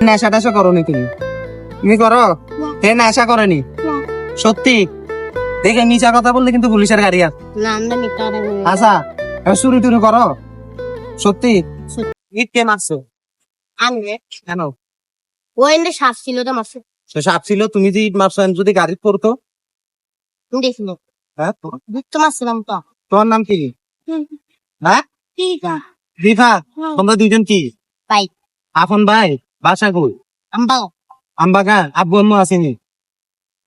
নেশা টেশা করনি তুমি? তুমি করো? হে নেশা করেনি? সত্যি? দেখে মিছা কথা বললে কিন্তু পুলিশের গাড়ি পারি আচ্ছা চুরি টুরি করো? সত্যি। ইট কে মারছো? কেন? ওই শ্বাস ছিল তো সাপ ছিল তুমি যে ইট মারছো যদি গাড়ি পড়তো? দেখিল হ্যাঁ তো- বুঝতে তো তোমার নাম কি? হ্যাঁ? রিফা। তোমরা দুইজন কি? ভাই আপন ভাই? বাসা কই আম্বা আমবাগা আব্বু আম্মু আসেনি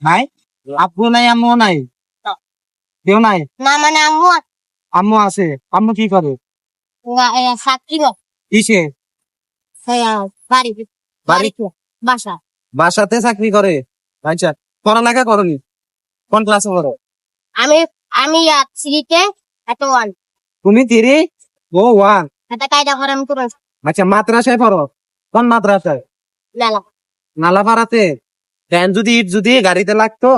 নাই? আব্বু নাই আম্মু নাই? কেউ নাই? না মানে আম্মু আম্মু আছে। আম্মু কি করে কিসে বাসা বাসাতে। চাকরি করে আচ্ছা পড়ালেখা করনি কোন ক্লাসে করো আমি আমি সিরিতে এত ওয়ান তুমি তিরি ও ওয়ান এটা কায়দা করে আমি আচ্ছা মাদ্রাসায় পড়ো কোন মাদ্রাসায় নালাপাড়াতে ট্রেন যদি ইট যদি গাড়িতে লাগতো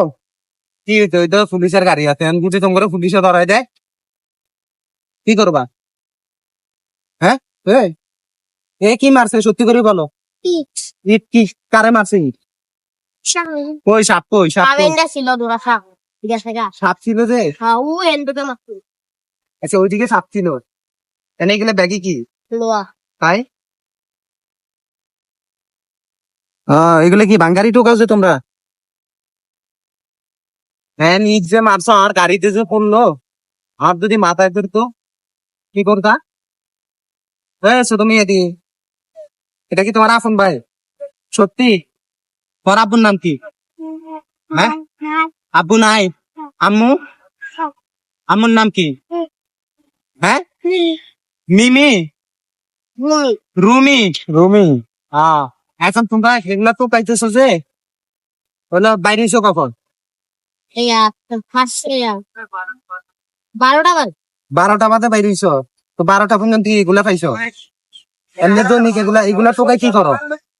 কি হইতো? ওই তো পুলিশের গাড়ি আছে। গুটি পুলিশে ধরাই দেয়। কি করবা? হ্যাঁ? এ? কি মারছে? সত্যি করে বলো। ইট। কি? কারে মারছে ইট? কই সাপ কই সাপ ছিল দূরা সাপ। ঠিক আছে গা সাপ ছিল যে? হ্যাঁ ও আচ্ছা ওইদিকে সাপ ছিল। এনে গেলে ব্যাগে কি? লোয়া। তাই? এগুলো কি বাঙ্গারি টোকাছো তোমরা? হ্যাঁ নিজ যে মারছো আর গাড়িতে যে পড়ল আর যদি মাথায় ধরতো কি করতা? হ্যাঁ তুমি এদি এটা কি তোমার আপন ভাই? সত্যি? তোমার আব্বুর নাম কি? হ্যাঁ? আব্বু নাই? আম্মু? আম্মুর নাম কি? হ্যাঁ? মিমি? রুমি? রুমি। হ্যাঁ এখন তোমরা এগুলা তো পাইতেছো যে? হলো বাইরে এসো কখন? বারোটা বারোটা বাদে বাইরে এসো। তো বারোটা পর্যন্ত এগুলা পাইছো? এমনি তো নিক এগুলা এগুলা টোকাই কি করো?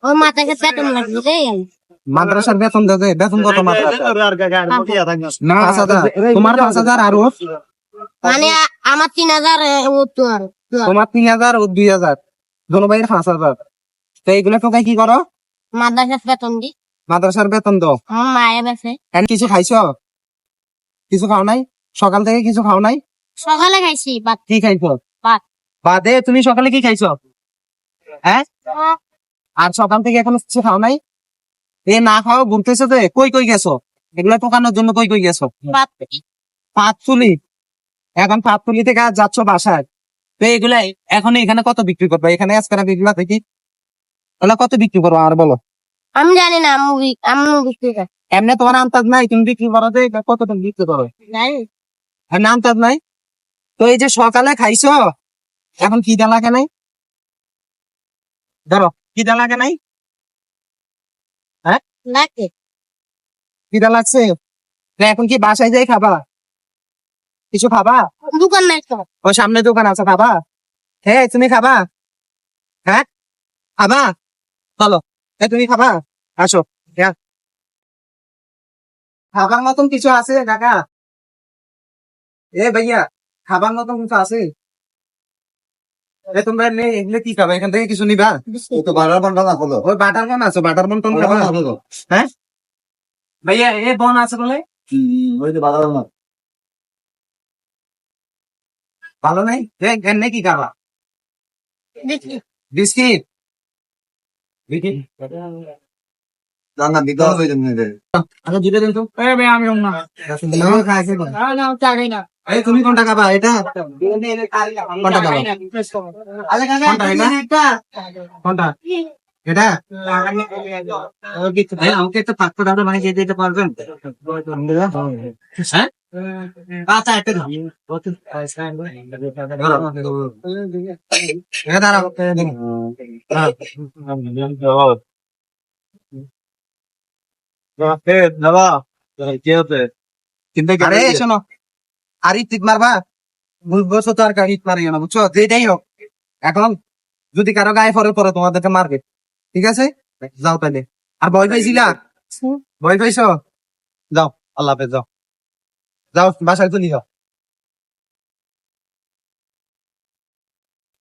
ওই মাথাকে পেটন লাগবে রে। মাদ্রাসার বেতন দেবে বেতন কত মাদ্রাসা না পাঁচ হাজার। তোমার পাঁচ হাজার আর মানে আমার তিন হাজার ও তো আর তোমার তিন হাজার ও দুই হাজার। দোনো ভাইয়ের পাঁচ হাজার। তো টোকাই কি করো? মাদ্রাসার বেতন দি। মাদ্রাসার বেতন আমার মায়ের বেছে কিছু খাইছো? কিছু খাও নাই? সকাল থেকে কিছু খাও নাই? সকালে খাইছি বাদ কি খাইছো? ভাত। বাদে তুমি সকালে কি খাইছো? হ্যাঁ? আর সকাল থেকে এখন কিছু খাও নাই? এ না খাও ঘুরতেছো তো কই কই গেছো? এগুলা টোকানোর জন্য কই কই গেছো? বাদ পাঁচতুলি এখন পাঁচতুলি থেকে আজ যাচ্ছ বাসায়। তো এগুলাই এখন এখানে কত বিক্রি করবে? এখানে আজকে এগুলা থেকে ওগুলা কত বিক্রি করব? আর বলো। আমি জানি না আম্মু বি- আম্মু বিক্রি করে। এমনি তোমার আন্তাজ নাই তুমি বিক্রি করো যে কত টাকা বিক্রি করো? এমনি আন্তাজ নাই? তো এই যে সকালে খাইছো এখন কি দেলা লাগে নাই? ধরো কি দেলা লাগে নাই? লাগে। খিদা লাগছে? এখন কি বাসায় যাই খাবা? কিছু খাবা? দোকান নাই তো। ও সামনে দোকান আছে খাবা? হ্যাঁ তুমি খাবা? হ্যাঁ? খাবা? চলো। হ্যাঁ তুমি খাবা? আসো খাবার মতন কিছু আছে কাকা? এ ভাইয়া খাবার মতন কিছু আছে? তোমরা নে এগুলো কি খাবা? এখান থেকে কিছু নিবা? তো বারো ঘণ্টা না হলো। ওই বাটার বন আছে বাটার বন তুমি হ্যাঁ? ভাইয়া এ বন আছে বলে? ওই যে বারো ঘণ্টা ভালো নাই? কি খাবা? বিস্কিট? না না বিদ্যা হয়ে যাবে আচ্ছা দুটো দিন তো। এ ভাই আমি না। খাইছে না না চাই না। এই তুমি কোনটা খাবা এটা? কোনটা খাবা? কোনটা এটা কোনটা? এটা? আমাকে একটা পাঁচশো টাকা মানে দিয়ে দিতে পারবেন। হ্যাঁ? আরে ইট মারবা? বুঝব তো আর ইট মারি না বুঝছ? যেটাই হোক এখন যদি কারও গায়ে পরে পরে তোমাদেরকে মারবে। ঠিক আছে? যাও তাহলে। আর ভয় পাইছিলা? ভয় পাইছো? যাও আল্লাহ হাফেজ যাও। যাও বাসায় চলে যাও